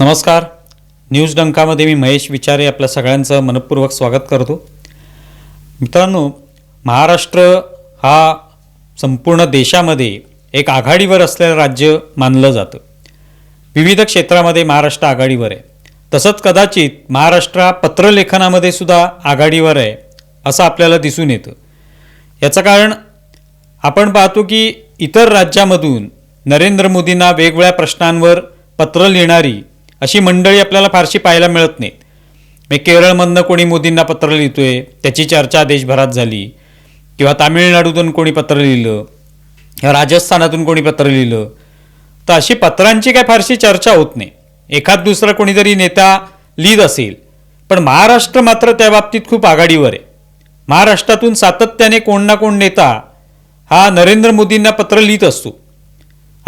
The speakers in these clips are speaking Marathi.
नमस्कार. न्यूज डंकामध्ये मी महेश विचारे आपल्या सगळ्यांचं मनपूर्वक स्वागत करतो. मित्रांनो महाराष्ट्र हा संपूर्ण देशामध्ये एक आघाडीवर असलेलं राज्य मानलं जातं. विविध क्षेत्रामध्ये महाराष्ट्र आघाडीवर आहे. तसंच कदाचित महाराष्ट्र हा पत्रलेखनामध्ये सुद्धा आघाडीवर आहे असं आपल्याला दिसून येतं. याचं कारण आपण पाहतो की इतर राज्यामधून नरेंद्र मोदींना वेगवेगळ्या प्रश्नांवर पत्र लिहिणारी अशी मंडळी आपल्याला फारशी पाहायला मिळत नाहीत. मी केरळमधनं कोणी मोदींना पत्र लिहितोय त्याची चर्चा देशभरात झाली. किंवा तामिळनाडूतून कोणी पत्र लिहिलं किंवा राजस्थानातून कोणी पत्र लिहिलं तर अशी पत्रांची काय फारशी चर्चा होत नाही. एखाद दुसरा कोणीतरी नेता लिहित असेल पण महाराष्ट्र मात्र त्या बाबतीत खूप आघाडीवर आहे. महाराष्ट्रातून सातत्याने कोण ना कोण नेता हा नरेंद्र मोदींना पत्र लिहित असतो.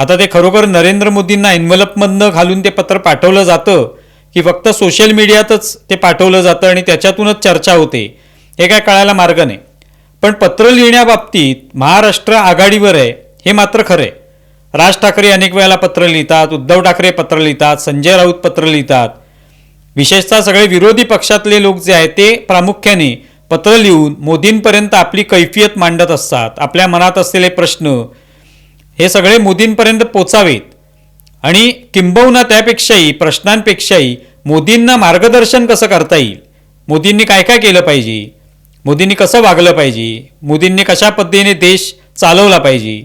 आता ते खरोखर नरेंद्र मोदींना एन्व्हलपमधनं घालून ते पत्र पाठवलं जातं की फक्त सोशल मीडियातच ते पाठवलं जातं आणि त्याच्यातूनच चर्चा होते हे काय कळायला मार्ग नाही. पण पत्र लिहिण्याबाबतीत महाराष्ट्र आघाडीवर आहे हे मात्र खरं आहे. राज ठाकरे अनेक वेळेला पत्र लिहितात उद्धव ठाकरे पत्र लिहितात संजय राऊत पत्र लिहितात. विशेषतः सगळे विरोधी पक्षातले लोक जे आहेत ते प्रामुख्याने पत्र लिहून मोदींपर्यंत आपली कैफियत मांडत असतात आपल्या मनात असलेले प्रश्न हे सगळे मोदींपर्यंत पोचावेत. आणि किंबहुना त्यापेक्षाही प्रश्नांपेक्षाही मोदींना मार्गदर्शन कसं करता येईल? मोदींनी काय काय केलं पाहिजे? मोदींनी कसं वागलं पाहिजे? मोदींनी कशा पद्धतीने देश चालवला पाहिजे?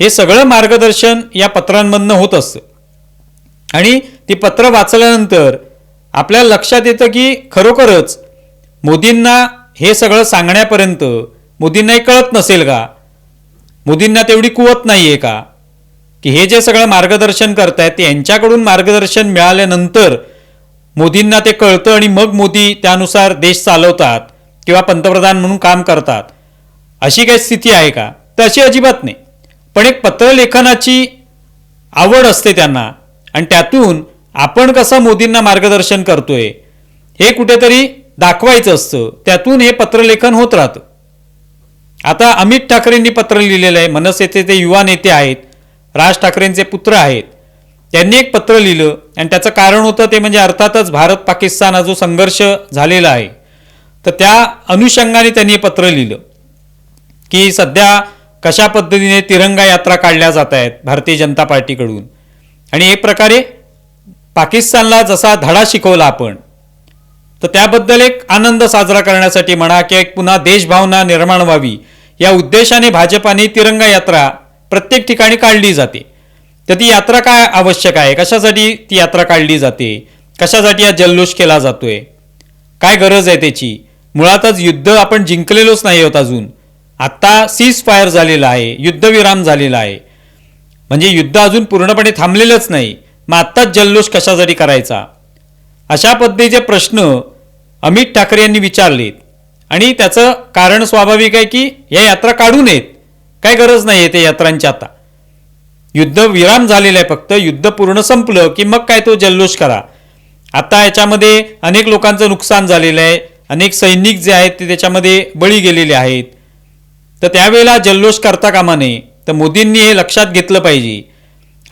हे सगळं मार्गदर्शन या पत्रांमधनं होत असतं. आणि ती पत्र वाचल्यानंतर आपल्या लक्षात येतं की खरोखरच मोदींना हे सगळं सांगण्यापर्यंत मोदींनाही कळत नसेल का? मोदींना तेवढी कुवत नाही आहे का? की हे जे सगळं मार्गदर्शन करतायत यांच्याकडून मार्गदर्शन मिळाल्यानंतर मोदींना ते कळतं आणि मग मोदी त्यानुसार देश चालवतात किंवा पंतप्रधान म्हणून काम करतात. अशी काही स्थिती आहे का? तर अशी अजिबात नाही. पण एक पत्रलेखनाची आवड असते त्यांना. आणि त्यातून आपण कसं मोदींना मार्गदर्शन करतोय हे कुठेतरी दाखवायचं असतं. त्यातून हे पत्रलेखन होत राहतं. आता अमित ठाकरेंनी पत्र लिहिलेलं आहे. मनसेचे ते युवा नेते आहेत राज ठाकरेंचे पुत्र आहेत त्यांनी एक पत्र लिहिलं आणि त्याचं कारण होतं ते म्हणजे अर्थातच भारत पाकिस्तान हा जो संघर्ष झालेला आहे तर त्या अनुषंगाने त्यांनी हे पत्र लिहिलं की सध्या कशा पद्धतीने तिरंगा यात्रा काढल्या जात आहेत भारतीय जनता पार्टीकडून. आणि एक प्रकारे पाकिस्तानला जसा धडा शिकवला आपण तर त्याबद्दल एक आनंद साजरा करण्यासाठी म्हणा किंवा एक पुन्हा देशभावना निर्माण व्हावी या उद्देशाने भाजपाने तिरंगा यात्रा प्रत्येक ठिकाणी काढली जाते. तर ती यात्रा काय आवश्यक आहे? कशासाठी ती यात्रा काढली जाते? कशासाठी हा जल्लोष केला जातोय? काय गरज आहे त्याची? मुळातच युद्ध आपण जिंकलेलोच नाही होत अजून. आत्ता सीज फायर झालेला आहे युद्धविराम झालेला आहे. म्हणजे युद्ध अजून पूर्णपणे थांबलेलंच नाही. मग आत्ताच जल्लोष कशासाठी करायचा? अशा पद्धतीचे प्रश्न अमित ठाकरे यांनी विचारलेत. आणि त्याचं कारण स्वाभाविक आहे की या यात्रा काढू नयेत. काय गरज नाही आहे त्या यात्रांची आता. युद्ध विराम झालेलं आहे फक्त युद्ध पूर्ण संपलं की मग काय तो जल्लोष करा. आता याच्यामध्ये अनेक लोकांचं नुकसान झालेलं आहे. अनेक सैनिक जे आहेत ते त्याच्यामध्ये बळी गेलेले आहेत. तर त्यावेळेला जल्लोष करता कामा नये. तर मोदींनी हे लक्षात घेतलं पाहिजे.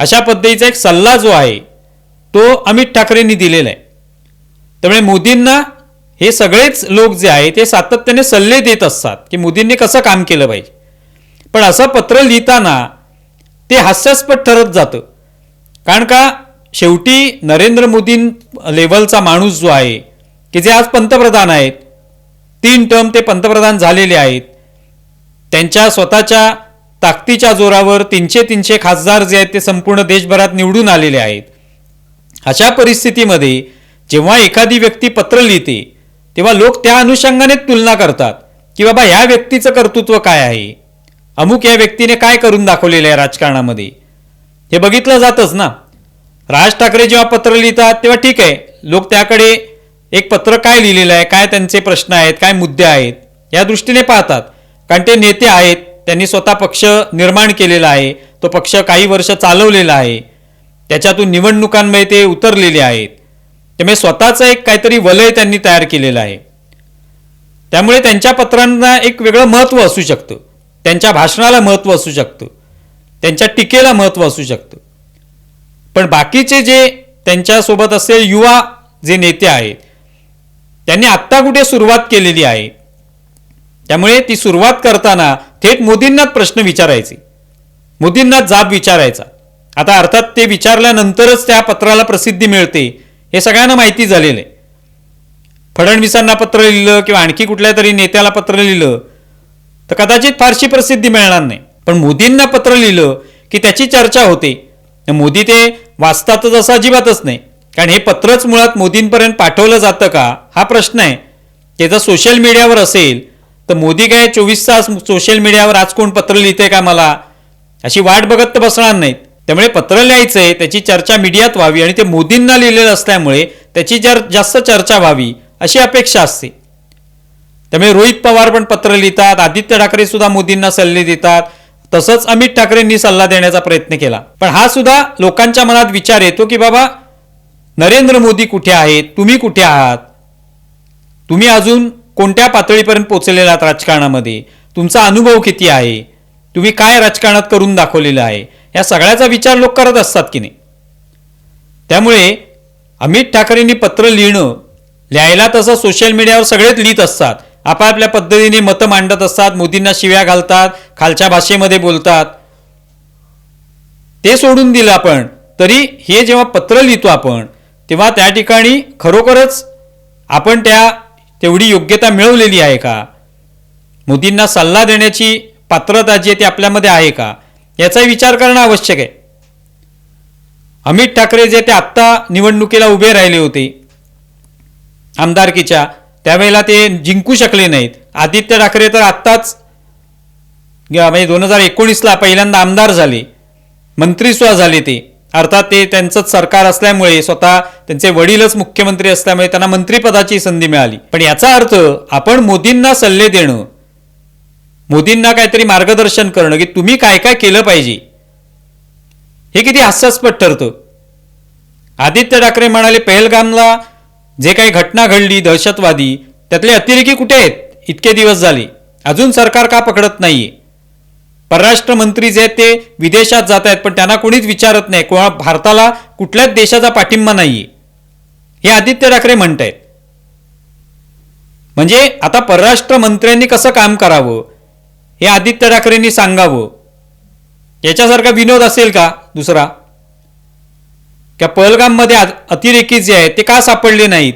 अशा पद्धतीचा एक सल्ला जो आहे तो अमित ठाकरेंनी दिलेला आहे. त्यामुळे मोदींना हे सगळेच लोक जे आहेत ते सातत्याने सल्ले देत असतात की मोदींनी कसं काम केलं पाहिजे. पण असं पत्र लिहिताना ते हास्यास्पद ठरत जातं. कारण का शेवटी नरेंद्र मोदी लेवलचा माणूस जो आहे की जे आज पंतप्रधान आहेत तीन टर्म ते पंतप्रधान झालेले आहेत त्यांच्या स्वतःच्या ताकदीच्या जोरावर तीनशे तीनशे खासदार जे आहेत ते संपूर्ण देशभरात निवडून आलेले आहेत. अशा परिस्थितीमध्ये जेव्हा एखादी व्यक्ती पत्र लिहिते तेव्हा लोक त्या अनुषंगाने तुलना करतात की बाबा ह्या व्यक्तीचं कर्तृत्व काय आहे? अमुक या व्यक्तीने काय करून दाखवलेलं आहे राजकारणामध्ये? हे बघितलं जातच ना. राज ठाकरे जेव्हा पत्र लिहितात तेव्हा ठीक आहे. लोक त्याकडे एक पत्र काय लिहिलेलं आहे काय त्यांचे प्रश्न आहेत काय मुद्दे आहेत या दृष्टीने पाहतात. कारण ते नेते आहेत त्यांनी स्वतः पक्ष निर्माण केलेला आहे तो पक्ष काही वर्ष चालवलेला आहे. त्याच्यातून निवडणुकांमध्ये ते उतरलेले आहेत. त्यामुळे म्हणजे स्वतःचं एक काहीतरी वलय त्यांनी तयार केलेलं आहे. त्यामुळे त्यांच्या पत्रांना एक वेगळं महत्त्व असू शकतं. त्यांच्या भाषणाला महत्त्व असू शकतं. त्यांच्या टीकेला महत्त्व असू शकतं. पण बाकीचे जे त्यांच्यासोबत असलेले युवा जे नेते आहेत त्यांनी आत्ता कुठे सुरुवात केलेली आहे त्यामुळे ती सुरुवात करताना थेट मोदींनाच प्रश्न विचारायचे. मोदींनाच जाब विचारायचा. आता अर्थात ते विचारल्यानंतरच त्या पत्राला प्रसिद्धी मिळते. हे सगळ्यांना माहिती झालेलं आहे. फडणवीसांना पत्र लिहिलं किंवा आणखी कुठल्या तरी नेत्याला पत्र लिहिलं तर कदाचित फारशी प्रसिद्धी मिळणार नाही. पण मोदींना पत्र लिहिलं की त्याची चर्चा होते. मोदी ते वाचतातच असं अजिबातच नाही. कारण हे पत्रच मुळात मोदींपर्यंत पाठवलं जातं का? हा प्रश्न आहे. ते जर सोशल मीडियावर असेल तर मोदी काय चोवीस तास सोशल मीडियावर आज कोण पत्र लिहिते का मला? अशी वाट बघत तर बसणार नाहीत. त्यामुळे पत्र लिहायचंय त्याची चर्चा मीडियात व्हावी आणि ते मोदींना लिहिलेलं असल्यामुळे त्याची जर जास्त चर्चा व्हावी अशी अपेक्षा असते. त्यामुळे रोहित पवार पण पत्र लिहितात आदित्य ठाकरे सुद्धा मोदींना सल्ले देतात. तसंच अमित ठाकरेंनी सल्ला देण्याचा प्रयत्न केला. पण हा सुद्धा लोकांच्या मनात विचार येतो की बाबा नरेंद्र मोदी कुठे आहेत? तुम्ही कुठे आहात? तुम्ही अजून कोणत्या पातळीपर्यंत पोचलेला आहात राजकारणामध्ये? तुमचा अनुभव किती आहे? तुम्ही काय राजकारणात करून दाखवलेलं आहे? या सगळ्याचा विचार लोक करत असतात की नाही? त्यामुळे अमित ठाकरेंनी पत्र लिहिणं लिहायला तसं सोशल मीडियावर सगळेच लिहित असतात. आपापल्या पद्धतीने मतं मांडत असतात मोदींना शिव्या घालतात खालच्या भाषेमध्ये बोलतात. ते सोडून दिलं आपण. तरी हे जेव्हा पत्र लिहितो आपण तेव्हा त्या ठिकाणी खरोखरच आपण त्या तेवढी योग्यता मिळवलेली आहे का? मोदींना सल्ला देण्याची पात्रता जी आहे ती आपल्यामध्ये आहे का? याचाही विचार करणं आवश्यक आहे. अमित ठाकरे जे ते आत्ता निवडणुकीला उभे राहिले होते आमदारकीच्या त्यावेळेला ते जिंकू शकले नाहीत. आदित्य ठाकरे तर आत्ताच म्हणजे दोन हजार एकोणीसला पहिल्यांदा आमदार झाले मंत्रीसुद्धा झाले ते. अर्थात ते त्यांचंच सरकार असल्यामुळे स्वतः त्यांचे वडीलच मुख्यमंत्री असल्यामुळे त्यांना मंत्रिपदाची संधी मिळाली. पण याचा अर्थ आपण मोदींना सल्ले देणं मोदींना काहीतरी मार्गदर्शन करणं की तुम्ही काय काय केलं पाहिजे हे किती हास्यास्पद ठरतं. आदित्य ठाकरे म्हणाले पहलगामला जे काही घटना घडली दहशतवादी त्यातले अतिरेकी कुठे आहेत? इतके दिवस झाले. अजून सरकार का पकडत नाहीये? परराष्ट्र मंत्री जे आहेत ते विदेशात जात आहेत पण त्यांना कोणीच विचारत नाही. कोणा भारताला कुठल्याच देशाचा पाठिंबा नाहीये. हे आदित्य ठाकरे म्हणतायत. म्हणजे आता परराष्ट्र मंत्र्यांनी कसं काम करावं? हे आदित्य ठाकरेंनी सांगावं. याच्यासारखा विनोद असेल का दुसरा? त्या पहलगाममध्ये अतिरेकी जे आहेत ते का सापडले नाहीत?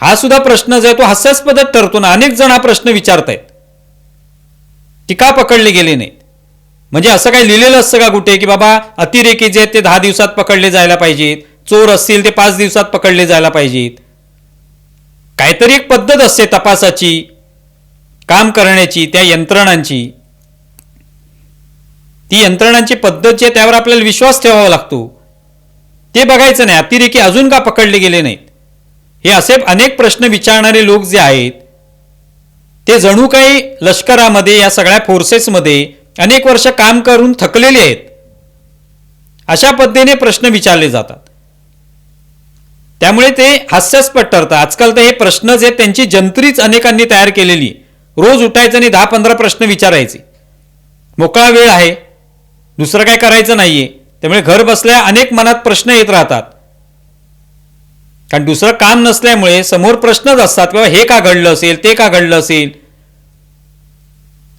हा सुद्धा प्रश्न जो आहे तो हास्यास्पदच ठरतो ना. अनेक जण हा प्रश्न विचारतायत. की का पकडले गेले नाहीत म्हणजे असं काही लिहिलेलं असतं का कुठे की बाबा अतिरेकी जे आहेत ते दहा दिवसात पकडले जायला पाहिजेत. चोर असतील ते पाच दिवसात पकडले जायला पाहिजेत. काहीतरी एक पद्धत असते तपासाची. काम करण्याची त्या यंत्रणांची. ती यंत्रणांची पद्धत जी आहे त्यावर आपल्याला विश्वास ठेवावा लागतो. ते बघायचं नाही अतिरेकी अजून का पकडले गेले नाहीत? हे असे अनेक प्रश्न विचारणारे लोक जे आहेत ते जणू काही लष्करामध्ये या सगळ्या फोर्सेसमध्ये अनेक वर्ष काम करून थकलेले आहेत. अशा पद्धतीने प्रश्न विचारले जातात. त्यामुळे ते हास्यास्पद ठरतं आजकाल तर हे प्रश्न जे त्यांची जंत्रीच अनेकांनी तयार केलेली रोज उठायचं आणि दहा पंधरा प्रश्न विचारायचे. मोकळा वेळ आहे. दुसरं काय करायचं नाहीये. त्यामुळे घर बसल्या अनेक मनात प्रश्न येत राहतात. कारण दुसरं काम नसल्यामुळे समोर प्रश्नच असतात. किंवा हे का घडलं असेल ते का घडलं असेल?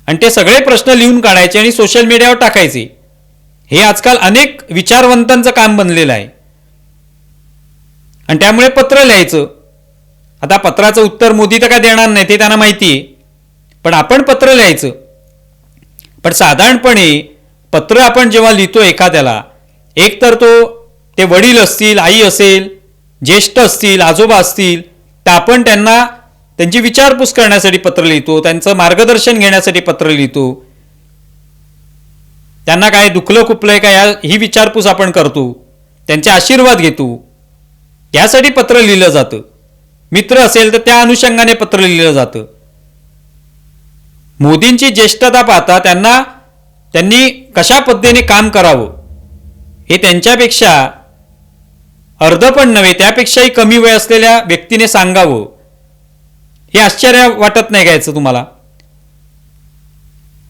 आणि ते सगळे प्रश्न लिहून काढायचे आणि सोशल मीडियावर टाकायचे. हे आजकाल अनेक विचारवंतांचं काम बनलेलं आहे. आणि त्यामुळे पत्र लिहायचं. आता पत्राचं उत्तर मोदी तर काय देणार नाही ते त्यांना माहिती आहे पण आपण पत्र लिहायचं. पण साधारणपणे पत्र आपण जेव्हा लिहितो एखाद्याला एक तर तो ते वडील असतील आई असेल ज्येष्ठ असतील आजोबा असतील तर आपण त्यांना त्यांची विचारपूस करण्यासाठी पत्र लिहितो त्यांचं मार्गदर्शन घेण्यासाठी पत्र लिहितो. त्यांना काय दुखलं खुपलंय का या ही विचारपूस आपण करतो. त्यांचे आशीर्वाद घेतो. यासाठी पत्र लिहिलं जातं. मित्र असेल तर त्या अनुषंगाने पत्र लिहिलं जातं. मोदींची ज्येष्ठता पाहता त्यांना त्यांनी कशा पद्धतीने काम करावं हे त्यांच्यापेक्षा अर्ध पण नव्हे त्यापेक्षाही कमी वय असलेल्या व्यक्तीने सांगावं हे आश्चर्य वाटत नाही घ्यायचं तुम्हाला.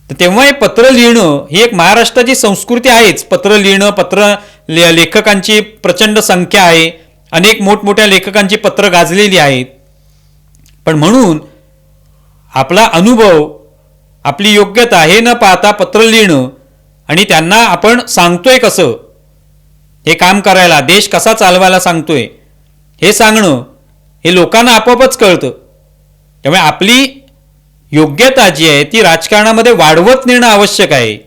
तर तेव्हा हे पत्र लिहिणं ही एक महाराष्ट्राची संस्कृती आहेच. पत्र लिहिणं पत्र ले लेखकांची प्रचंड संख्या आहे. अनेक मोठमोठ्या लेखकांची पत्र गाजलेली आहेत. पण म्हणून आपला अनुभव आपली योग्यता हे न पाहता पत्र लिहिणं आणि त्यांना आपण सांगतोय कसं? हे काम करायला देश कसा चालवायला सांगतोय? हे सांगणं हे लोकांना आपोआपच कळतं. त्यामुळे आपली योग्यता जी आहे ती राजकारणामध्ये वाढवत नेणं आवश्यक आहे.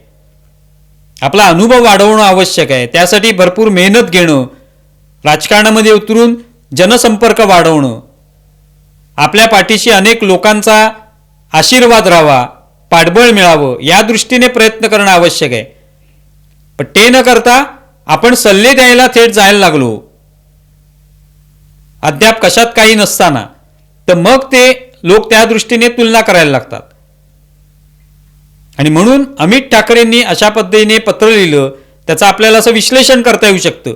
आपला अनुभव वाढवणं आवश्यक आहे. त्यासाठी भरपूर मेहनत घेणं राजकारणामध्ये उतरून जनसंपर्क वाढवणं आपल्या पाठीशी अनेक लोकांचा आशीर्वाद राहावा. पाठबळ मिळावं या दृष्टीने प्रयत्न करणं आवश्यक आहे. पण ते न करता आपण सल्ले द्यायला थेट जायला लागलो. अद्याप कशात काही नसताना. तर मग ते लोक त्या दृष्टीने तुलना करायला लागतात. आणि म्हणून अमित ठाकरेंनी अशा पद्धतीने पत्र लिहिलं त्याचं आपल्याला असं विश्लेषण करता येऊ शकतं.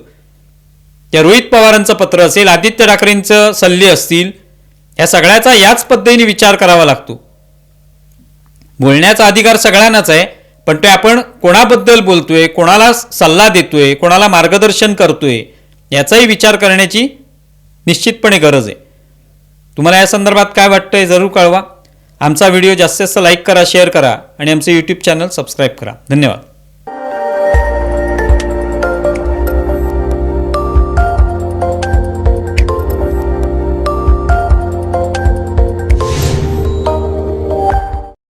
त्या रोहित पवारांचं पत्र असेल आदित्य ठाकरेंचं सल्ले असतील या सगळ्याचा याच पद्धतीने विचार करावा लागतो. बोलण्याचा अधिकार सगळ्यांनाच आहे पण ते आपण कोणाबद्दल बोलतोय कोणाला सल्ला देतोय कोणाला मार्गदर्शन करतोय याचाही विचार करण्याची निश्चितपणे गरज आहे. तुम्हाला या संदर्भात काय वाटतंय जरूर कळवा. आमचा व्हिडिओ जास्तीत जास्त लाईक करा शेअर करा आणि आमचं यूट्यूब चॅनल सबस्क्राईब करा. धन्यवाद.